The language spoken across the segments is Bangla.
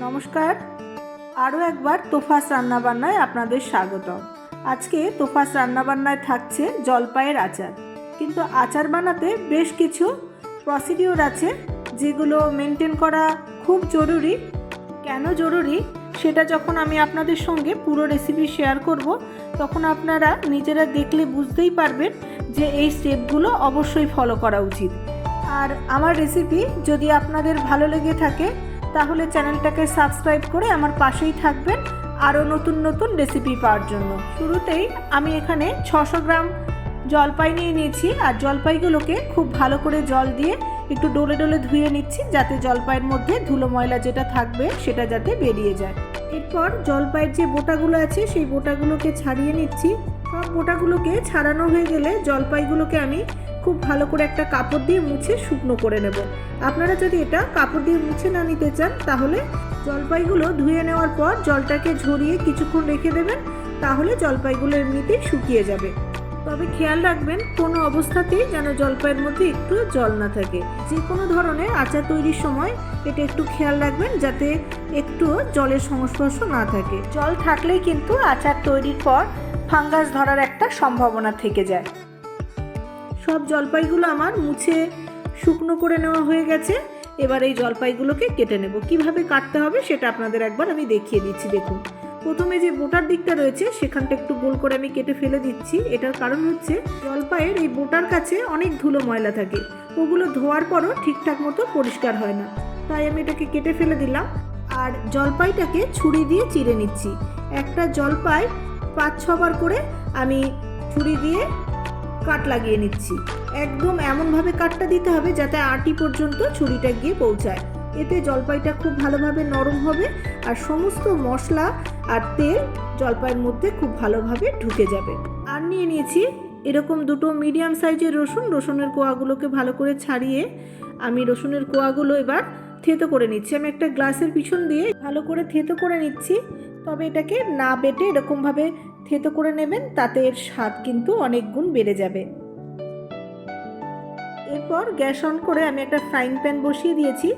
নমস্কার। আরও একবার তোফাস রান্নাবান্নায় আপনাদের স্বাগত। আজকে তোফাস রান্নাবান্নায় থাকছে জলপাইয়ের আচার। কিন্তু আচার বানাতে বেশ কিছু প্রসিডিওর আছে, যেগুলো মেনটেন করা খুব জরুরি। কেন জরুরি? সেটা যখন আমি আপনাদের সঙ্গে পুরো রেসিপি শেয়ার করব, তখন আপনারা নিজেরা দেখলে বুঝতেই পারবেন যে এই স্টেপগুলো অবশ্যই ফলো করা উচিত। আর আমার রেসিপি যদি আপনাদের ভালো লেগে থাকে তাহলে চ্যানেলটাকে সাবস্ক্রাইব করে আমার পাশেই থাকবেন আরও নতুন নতুন রেসিপি পাওয়ার জন্য। শুরুতেই আমি এখানে ছশো গ্রাম জলপাই নিয়ে নিয়েছি আর জলপাইগুলোকে খুব ভালো করে জল দিয়ে একটু ডলে ডলে ধুয়ে নিচ্ছি যাতে জলপাইয়ের মধ্যে ধুলো ময়লা যেটা থাকবে সেটা যাতে বেরিয়ে যায়। এরপর জলপাইয়ের যে বোটাগুলো আছে সেই বোটাগুলোকে ছাড়িয়ে নিচ্ছি। সব বোটাগুলোকে ছাড়ানো হয়ে গেলে জলপাইগুলোকে আমি খুব ভালো করে একটা কাপড় দিয়ে মুছে শুকনো করে নেব। আপনারা যদি এটা কাপড় দিয়ে মুছে না নিতে চান, তাহলে জলপাইগুলো ধুয়ে নেওয়ার পর জলটাকে ঝরিয়ে কিছুক্ষণ রেখে দেবেন, তাহলে জলপাইগুলো এমনিতেই শুকিয়ে যাবে। তবে খেয়াল রাখবেন, কোনো অবস্থাতেই যেন জলপাইয়ের মধ্যে একটু জল না থাকে। যে কোনো ধরনের আচার তৈরির সময় এটা একটু খেয়াল রাখবেন, যাতে একটু জলের সংস্পর্শ না থাকে। জল থাকলেই কিন্তু আচার তৈরির পর ফাঙ্গাস ধরার একটা সম্ভাবনা থেকে যায়। সব জলপাইগুলো আমার মুছে শুকনো করে নেওয়া হয়ে গেছে। এবার এই জলপাইগুলোকে কেটে নেব। কীভাবে কাটতে হবে সেটা আপনাদের একবার আমি দেখিয়ে দিচ্ছি, দেখুন। প্রথমে যে বোটার দিকটা রয়েছে, সেখানটা একটু গোল করে আমি কেটে ফেলে দিচ্ছি। এটার কারণ হচ্ছে, জলপাইয়ের এই বোটার কাছে অনেক ধুলো ময়লা থাকে। ওগুলো ধোয়ার পরও ঠিকঠাক মতো পরিষ্কার হয় না। তাই আমি এটাকে কেটে ফেলে দিলাম। আর জলপাইটাকে ছুরি দিয়ে চিড়ে নিচ্ছি। একটা জলপাই পাঁচ ছবার করে আমি ছুরি দিয়ে কাট লাগিয়ে নিচ্ছি। একদম এমনভাবে কাটটা দিতে হবে যাতে আটি পর্যন্ত ছুরিটা গিয়ে পৌঁছায়। এতে জলপাইটা খুব ভালোভাবে নরম হবে আর সমস্ত মশলা আর তেল জলপাইয়ের মধ্যে খুব ভালোভাবে ঢুকে যাবে। আর নিয়ে নিয়েছি এরকম দুটো মিডিয়াম সাইজের রসুন। রসুনের কোয়াগুলোকে ভালো করে ছাড়িয়ে আমি রসুনের কোয়াগুলো এবার থেতো করে নিচ্ছি। আমি একটা গ্লাসের পিছন দিয়ে ভালো করে থেতো করে নিচ্ছি। তবে এটাকে না বেটে এরকমভাবে থেতো করে নেবেন, তাতে এর স্বাদ কিন্তু অনেক গুণ বেড়ে যাবে। এরপর গ্যাস অন করে আমি একটা ফ্রাইং প্যান বসিয়ে দিয়েছি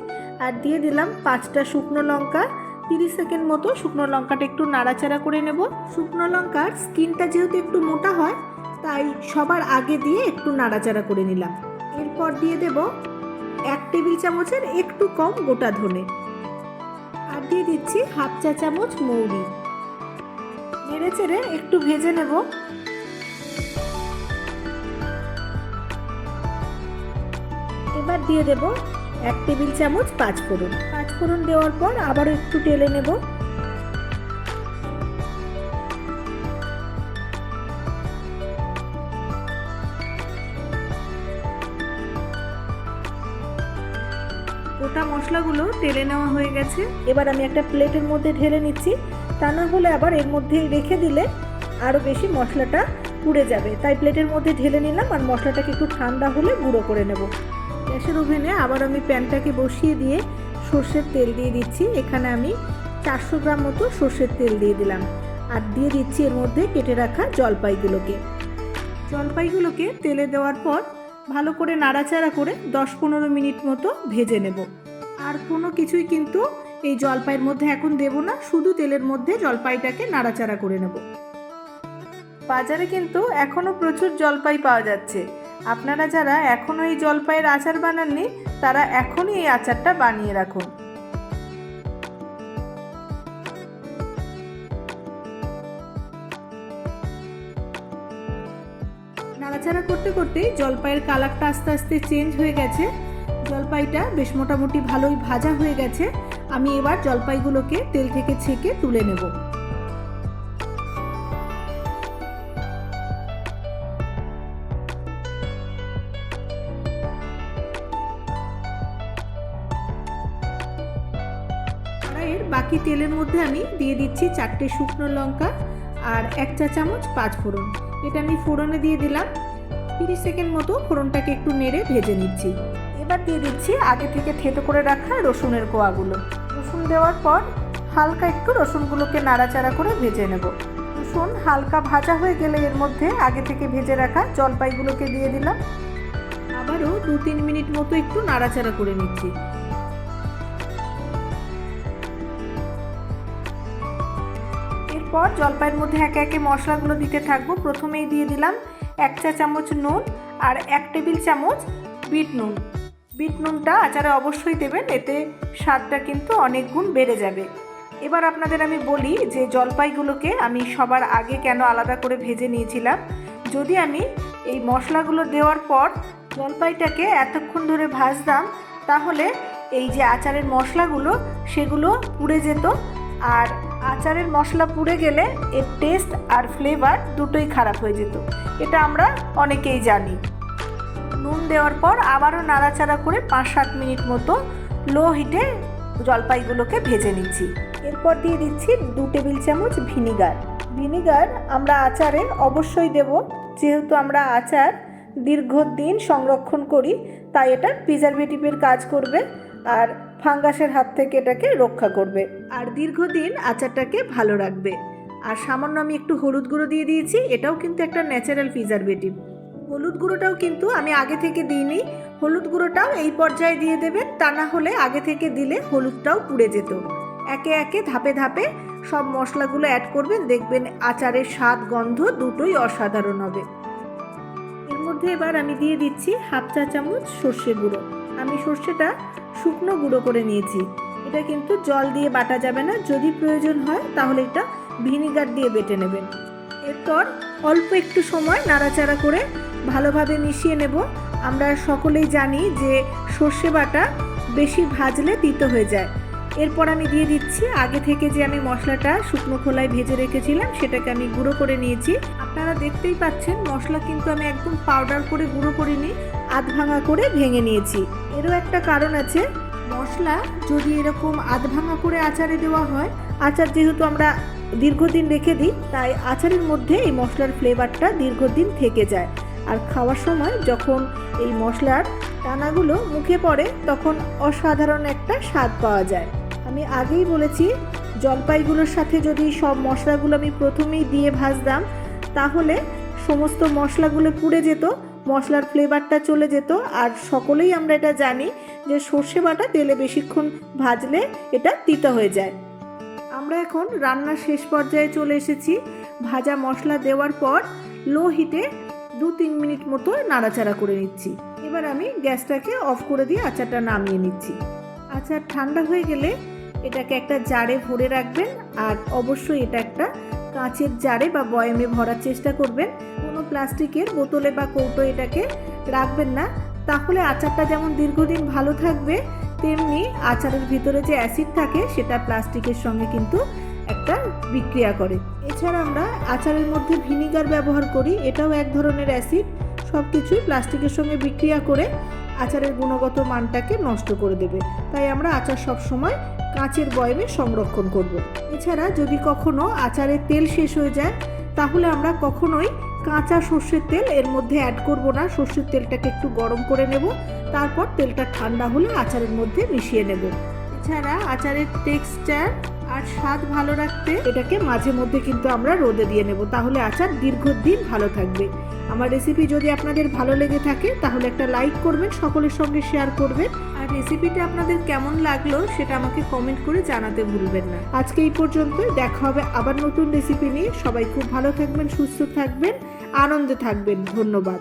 আর দিয়ে দিলাম পাঁচটা শুকনো লঙ্কা। তিরিশ সেকেন্ড মতো শুকনো লঙ্কাটা একটু নাড়াচাড়া করে নেব। শুকনো লঙ্কার স্কিনটা যেহেতু একটু মোটা হয়, তাই সবার আগে দিয়ে একটু নাড়াচাড়া করে নিলাম। এরপর দিয়ে দেব এক টেবিল চামচের একটু কম গোটা ধনে। আর দিয়ে দিচ্ছি হাফ চা চামচ মৌরি। নেড়ে চেড়ে একটু ভেজে নেব। এবার দিয়ে দেব এক টেবিল চামচ পাঁচ ফোড়ন পাঁচ ফোড়ন দেওয়ার পর আবারও একটু টেলে নেব। গোটা মশলাগুলো টেলে নেওয়া হয়ে গেছে। এবার আমি একটা প্লেটের মধ্যে ঢেলে নিচ্ছি। তা না হলে আবার এর মধ্যে রেখে দিলে আরও বেশি মশলাটা পুড়ে যাবে। তাই প্লেটের মধ্যে ঢেলে নিলাম আর মশলাটাকে একটু ঠান্ডা হলে গুঁড়ো করে নেব। গ্যাসের ওভেনে আবার আমি প্যানটাকে বসিয়ে দিয়ে সর্ষের তেল দিয়ে দিচ্ছি। এখানে আমি চারশো গ্রাম মতো সর্ষের তেল দিয়ে দিলাম। আর দিয়ে দিচ্ছি এর মধ্যে কেটে রাখা জলপাইগুলোকে। জলপাইগুলোকে তেলে দেওয়ার পর ভালো করে নাড়াচাড়া করে দশ পনেরো মিনিট মতো ভেজে নেব। আর কোনো কিছুই কিন্তু এই জলপাইয়ের মধ্যে এখন দেব না, শুধু তেলের মধ্যে জলপাইটাকে নাড়াচাড়া করে নেব। বাজারে কিন্তু এখনও প্রচুর জলপাই পাওয়া যাচ্ছে। আপনারা যারা এখনও এই জলপাইয়ের আচার বানাননি, তারা এখনই এই আচারটা বানিয়ে রাখুন। নাড়াচাড়া করতে করতে জলপাইয়ের কালারটা আস্তে আস্তে চেঞ্জ হয়ে গেছে। জলপাইটা বেশ মোটামুটি ভালোই ভাজা হয়ে গেছে। আমি এবার জলপাইগুলোকে তেল থেকে ছেঁকে তুলে নেব। কড়াইয়ের বাকি তেলের মধ্যে আমি দিয়ে দিচ্ছি চারটে শুকনো লঙ্কা আর এক চা চামচ পাঁচ ফোড়ন। এটা আমি ফোড়নে দিয়ে দিলাম। তিরিশ সেকেন্ড মতো ফোড়নটাকে একটু নেড়ে ভেজে নিচ্ছি। এবার দিয়ে দিচ্ছি আগে থেকে থেতো করে রাখা রসুনের কোয়াগুলো। রসুন দেওয়ার পর হালকা একটু রসুনগুলোকে নাড়াচাড়া করে ভেজে নেব। রসুন হালকা ভাজা হয়ে গেলে এর মধ্যে আগে থেকে ভেজে রাখা জলপাইগুলোকে দিয়ে দিলাম। আবারও দু তিন মিনিট মতো একটু নাড়াচাড়া করে নিচ্ছি। এরপর জলপাইয়ের মধ্যে একে একে মশলাগুলো দিতে থাকব। প্রথমেই দিয়ে দিলাম এক চা চামচ নুন আর এক টেবিল চামচ বিট নুন। বিট নুনটা আচারে অবশ্যই দেবেন, এতে স্বাদটা কিন্তু অনেক গুণ বেড়ে যাবে। এবার আপনাদের আমি বলি যে জলপাইগুলোকে আমি সবার আগে কেন আলাদা করে ভেজে নিয়েছিলাম। যদি আমি এই মশলাগুলো দেওয়ার পর জলপাইটাকে এতক্ষণ ধরে ভাজতাম, তাহলে এই যে আচারের মশলাগুলো, সেগুলো পুড়ে যেত। আর আচারের মশলা পুড়ে গেলে এর টেস্ট আর ফ্লেভার দুটোই খারাপ হয়ে যেত। এটা আমরা অনেকেই জানি। নুন দেওয়ার পর আবারও নাড়াচাড়া করে পাঁচ সাত মিনিট মতো লো হিটে জলপাইগুলোকে ভেজে নিচ্ছি। এরপর দিয়ে দিচ্ছি দু টেবিল চামচ ভিনিগার। ভিনিগার আমরা আচারে অবশ্যই দেব। যেহেতু আমরা আচার দীর্ঘদিন সংরক্ষণ করি, তাই এটা প্রিজারভেটিভের কাজ করবে আর ফাঙ্গাসের হাত থেকে এটাকে রক্ষা করবে। আর দীর্ঘদিন আচারটাকে ভালো রাখবে। আর সামান্য আমি একটু হলুদ গুঁড়ো দিয়ে দিয়েছি, এটাও কিন্তু একটা ন্যাচারাল প্রিজারভেটিভ হলুদ গুঁড়োটাও কিন্তু আমি আগে থেকে দিইনি। হলুদ গুঁড়োটাও এই পর্যায়ে দিয়ে দেবেন, তা না হলে আগে থেকে দিলে হলুদটাও পুড়ে যেত। একে একে ধাপে ধাপে সব মশলাগুলো অ্যাড করবেন, দেখবেন আচারের স্বাদ, গন্ধ দুটোই অসাধারণ হবে। এর মধ্যে এবার আমি দিয়ে দিচ্ছি হাফ চা চামচ সর্ষে গুঁড়ো। আমি সর্ষেটা শুকনো গুঁড়ো করে নিয়েছি। এটা কিন্তু জল দিয়ে বাটা যাবে না, যদি প্রয়োজন হয় তাহলে এটা ভিনিগার দিয়ে বেটে নেবেন। এরপর অল্প একটু সময় নাড়াচাড়া করে ভালোভাবে মিশিয়ে নেব। আমরা সকলেই জানি যে সর্ষে বাটা বেশি ভাজলে তিতো হয়ে যায়। এরপর আমি দিয়ে দিচ্ছি, আগে থেকে যে আমি মশলাটা শুকনো খোলায় ভেজে রেখেছিলাম, সেটাকে আমি গুঁড়ো করে নিয়েছি। আপনারা দেখতেই পাচ্ছেন, মশলা কিন্তু আমি একদম পাউডার করে গুঁড়ো করিনি, আধ ভাঙা করে ভেঙে নিয়েছি। এরও একটা কারণ আছে, মশলা যদি এরকম আধ ভাঙা করে আচারে দেওয়া হয়, আচার যেহেতু আমরা দীর্ঘদিন রেখে দিই, তাই আচারের মধ্যে এই মশলার ফ্লেভারটা দীর্ঘদিন থেকে যায়। আর খাওয়ার সময় যখন এই মশলার দানাগুলো মুখে পড়ে, তখন অসাধারণ একটা স্বাদ পাওয়া যায়। আমি আগেই বলেছি, জলপাইগুলোর সাথে যদি সব মশলাগুলো আমি প্রথমেই দিয়ে ভাজতাম, তাহলে সমস্ত মশলাগুলো পুড়ে যেত, মশলার ফ্লেভারটা চলে যেত। আর সকলেই আমরা এটা জানি যে সর্ষে বাটা তেলে বেশিক্ষণ ভাজলে এটা তিতা হয়ে যায়। আমরা এখন রান্নার শেষ পর্যায়ে চলে এসেছি। ভাজা মশলা দেওয়ার পর লো হিটে দু তিন মিনিট মতো নাড়াচাড়া করে নিচ্ছি। এবার আমি গ্যাসটাকে অফ করে দিয়ে আচারটা নামিয়ে নিচ্ছি। আচার ঠান্ডা হয়ে গেলে এটাকে একটা জারে ভরে রাখবেন আর অবশ্যই এটা একটা কাঁচের জারে বা বয়ামে ভরার চেষ্টা করবেন। কোনো প্লাস্টিকের বোতলে বা কৌটো এটাকে রাখবেন না। তাহলে আচারটা যেমন দীর্ঘদিন ভালো থাকবে, তেমনি আচারের ভিতরে যে অ্যাসিড থাকে সেটা প্লাস্টিকের সঙ্গে কিন্তু একটা বিক্রিয়া করে। এছাড়া আমরা আচারের মধ্যে ভিনিগার ব্যবহার করি, এটাও এক ধরনের অ্যাসিড। সব কিছুই প্লাস্টিকের সঙ্গে বিক্রিয়া করে আচারের গুণগত মানটাকে নষ্ট করে দেবে। তাই আমরা আচার সব সময় কাঁচের বয়মে সংরক্ষণ করব। এছাড়া যদি কখনো আচারের তেল শেষ হয়ে যায়, তাহলে আমরা কখনোই কাঁচা সর্ষের তেল এর মধ্যে অ্যাড করব না। সর্ষের তেলটাকে একটু গরম করে নেব, তারপর তেলটা ঠান্ডা হলে আচারের মধ্যে মিশিয়ে নেব। এছাড়া আচারের টেক্সচার আর স্বাদ ভালো রাখতে এটাকে মাঝে মধ্যে কিন্তু আমরা রোদে দিয়ে নেব। তাহলে আচার দীর্ঘদিন ভালো থাকবে। আমার রেসিপি যদি আপনাদের ভালো লেগে থাকে, তাহলে একটা লাইক করবেন, সকলের সঙ্গে শেয়ার করবেন। আর রেসিপিটা আপনাদের কেমন লাগল, সেটা আমাকে কমেন্ট করে জানাতে ভুলবেন না। আজকে এই পর্যন্ত দেখা হবে আবার নতুন রেসিপি নিয়ে। সবাই খুব ভালো থাকবেন, সুস্থ থাকবেন, আনন্দে থাকবেন। ধন্যবাদ।